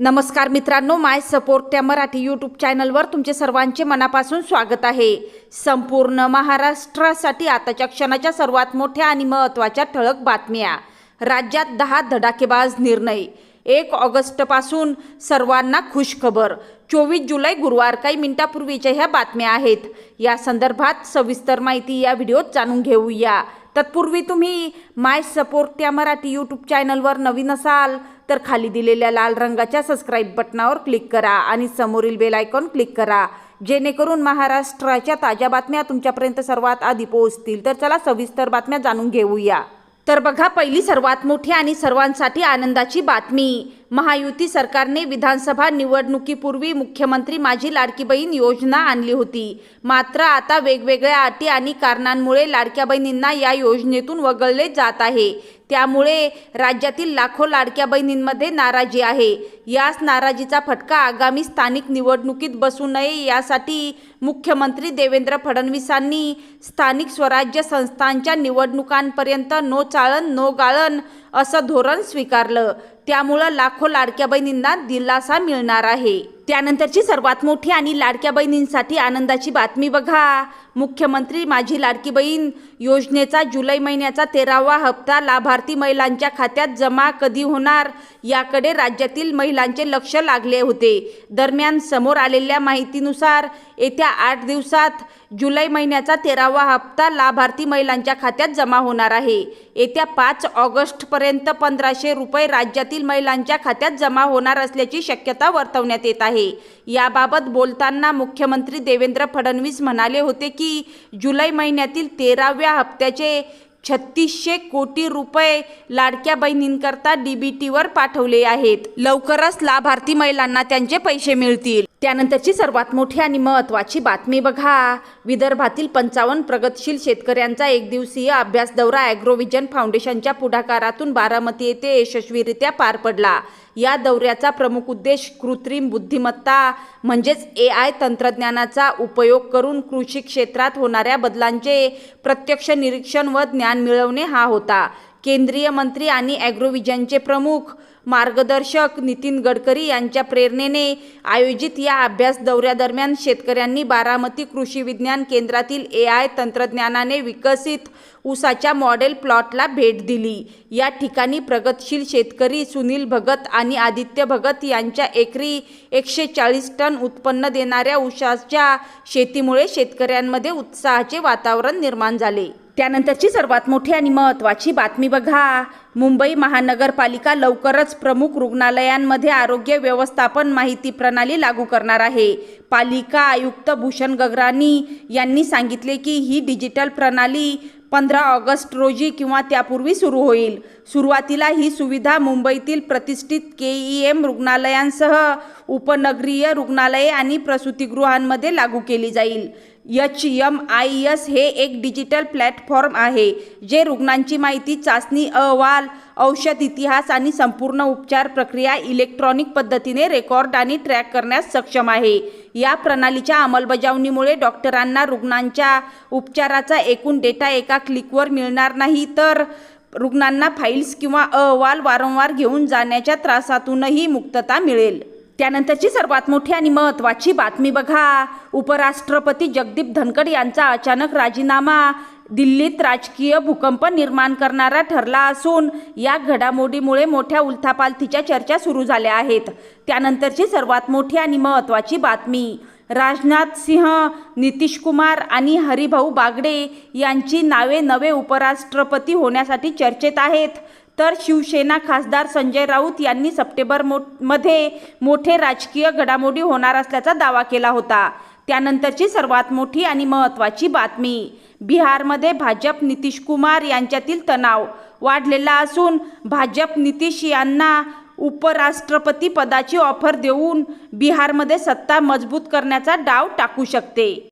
नमस्कार मित्रांनो माय सपोर्ट त्या मराठी यूट्यूब चॅनलवर तुमचे सर्वांचे मनापासून स्वागत आहे. संपूर्ण महाराष्ट्रासाठी आताच्या क्षणाच्या सर्वात मोठ्या आणि महत्त्वाच्या ठळक बातम्या. राज्यात दहा धडाकेबाज निर्णय. एक ऑगस्टपासून सर्वांना खुशखबर. चोवीस जुलै गुरुवार काही मिनिटापूर्वीच्या ह्या बातम्या आहेत. या संदर्भात सविस्तर माहिती या व्हिडिओत जाणून घेऊया. तत्पूर्वी तुम्ही माय सपोर्ट त्या मराठी यूट्यूब चॅनलवर नवीन असाल तर खाली दिलेल्या लाल रंगाच्या सबस्क्राईब बटनावर क्लिक करा आणि समोरील बेल आयकॉन क्लिक करा. जेणेकरून महाराष्ट्राच्या ताज्या बातम्या तुमच्यापर्यंत सर्वात आधी पोहोचतील. तर चला सविस्तर बातम्या जाणून घेऊया. तर बघा पहिली सर्वात मोठी आणि सर्वांसाठी आनंदाची बातमी. महायुती सरकारने विधानसभा निवडणुकीपूर्वी मुख्यमंत्री माझी लाडकी बहीण योजना आणली होती. मात्र आता वेगवेगळ्या अटी आणि कारणांमुळे लाडक्या बहिणींना या योजनेतून वगळले जात आहे. त्यामुळे राज्यातील लाखो लाडक्या बहिणींमध्ये नाराजी आहे. याच नाराजीचा फटका आगामी स्थानिक निवडणुकीत बसू नये यासाठी मुख्यमंत्री देवेंद्र फडणवीसांनी स्थानिक स्वराज्य संस्थांच्या निवडणुकांपर्यंत नो चाळण नो गाळण असं धोरण स्वीकारलं. त्यामुळं लाखो लाडक्या बहिणींना दिलासा मिळणार आहे. त्यानंतरची सर्वात मोठी आणि लाडक्या बहिणींसाठी आनंदाची बातमी बघा. मुख्यमंत्री माझी लाडकी बहीण योजनेचा जुलै महिन्याचा तेरावा हप्ता लाभार्थी महिलांच्या खात्यात जमा कधी होणार? याकडे राज्यातील महिलांचे लक्ष लागले होते. दरम्यान समोर आलेल्या माहितीनुसार येत्या आठ दिवसात जुलै महिन्याचा तेरावा हप्ता लाभार्थी महिलांच्या खात्यात जमा होणार आहे. येत्या पाच ऑगस्टपर्यंत पंधराशे रुपये राज्यातील महिलांच्या खात्यात जमा होणार असल्याची शक्यता वर्तवण्यात येत आहे. याबाबत बोलताना मुख्यमंत्री देवेंद्र फडणवीस म्हणाले होते की जुलै महिन्यातील तेराव्या हप्त्याचे छत्तीसशे कोटी रुपये लाडक्या बहिणींकरता डीबीटीवर पाठवले आहेत. लवकरच लाभार्थी महिलांना त्यांचे पैसे मिळतील. त्यानंतरची सर्वात मोठी आणि महत्त्वाची बातमी बघा. विदर्भातील पंचावन्न प्रगतशील शेतकऱ्यांचा एक दिवसीय अभ्यास दौरा ॲग्रोव्हिजन फाउंडेशनच्या पुढाकारातून बारामती येथे यशस्वीरित्या पार पडला. या दौऱ्याचा प्रमुख उद्देश कृत्रिम बुद्धिमत्ता म्हणजेच ए आय तंत्रज्ञानाचा उपयोग करून कृषी क्षेत्रात होणाऱ्या बदलांचे प्रत्यक्ष निरीक्षण व ज्ञान मिळवणे हा होता. केंद्रीय मंत्री आणि ॲग्रोव्हिजनचे प्रमुख मार्गदर्शक नितीन गडकरी यांच्या प्रेरणेने आयोजित या अभ्यास दौऱ्यादरम्यान शेतकऱ्यांनी बारामती कृषी विज्ञान केंद्रातील ए आय तंत्रज्ञानाने विकसित ऊसाच्या मॉडेल प्लॉटला भेट दिली. या ठिकाणी प्रगतशील शेतकरी सुनील भगत आणि आदित्य भगत यांच्या एकरी एकशे चाळीस टन उत्पन्न देणाऱ्या ऊसाच्या शेतीमुळे शेतकऱ्यांमध्ये उत्साहाचे वातावरण निर्माण झाले. त्यानंतरची सर्वात मोठी आणि महत्त्वाची बातमी बघा. मुंबई महानगरपालिका लवकरच प्रमुख रुग्णालयांमध्ये आरोग्य व्यवस्थापन माहिती प्रणाली लागू करणार आहे. पालिका आयुक्त भूषण गगरानी यांनी सांगितले की ही डिजिटल प्रणाली पंधरा ऑगस्ट रोजी किंवा त्यापूर्वी सुरू होईल. सुरुवातीला ही सुविधा मुंबईतील प्रतिष्ठित के ई एम रुग्णालयांसह उपनगरीय रुग्णालये आणि प्रसूतिगृहांमध्ये लागू केली जाईल. एच यम आय एस हे एक डिजिटल प्लॅटफॉर्म आहे जे रुग्णांची माहिती चाचणी अहवाल औषध इतिहास आणि संपूर्ण उपचार प्रक्रिया इलेक्ट्रॉनिक पद्धतीने रेकॉर्ड आणि ट्रॅक करण्यास सक्षम आहे. या प्रणालीच्या अंमलबजावणीमुळे डॉक्टरांना रुग्णांच्या उपचाराचा एकूण डेटा एका क्लिकवर मिळणार नाही तर रुग्णांना फाईल्स किंवा अहवाल वारंवार घेऊन जाण्याच्या त्रासातूनही मुक्तता मिळेल. त्यानंतरची सर्वात मोठी आणि महत्त्वाची बातमी बघा. उपराष्ट्रपती जगदीप धनखड यांचा अचानक राजीनामा दिल्लीत राजकीय भूकंप निर्माण करणारा ठरला असून या घडामोडीमुळे मोठ्या उलथापालथीच्या चर्चा सुरू झाल्या आहेत. त्यानंतरची सर्वात मोठी आणि महत्त्वाची बातमी राजनाथ सिंह नितीश कुमार आणि हरिभाऊ बागडे यांची नावे नवे उपराष्ट्रपती होण्यासाठी चर्चेत आहेत. तर शिवसेना खासदार संजय राऊत यांनी सप्टेंबर मो मध्ये मोठे राजकीय घडामोडी होणार असल्याचा दावा केला होता. त्यानंतरची सर्वात मोठी आणि महत्त्वाची बातमी बिहारमध्ये भाजप नितीश कुमार यांच्यातील तणाव वाढलेला असून भाजप नितीश यांना उपराष्ट्रपती पदाची ऑफर देऊन बिहारमध्ये सत्ता मजबूत करण्याचा डाव टाकू शकते.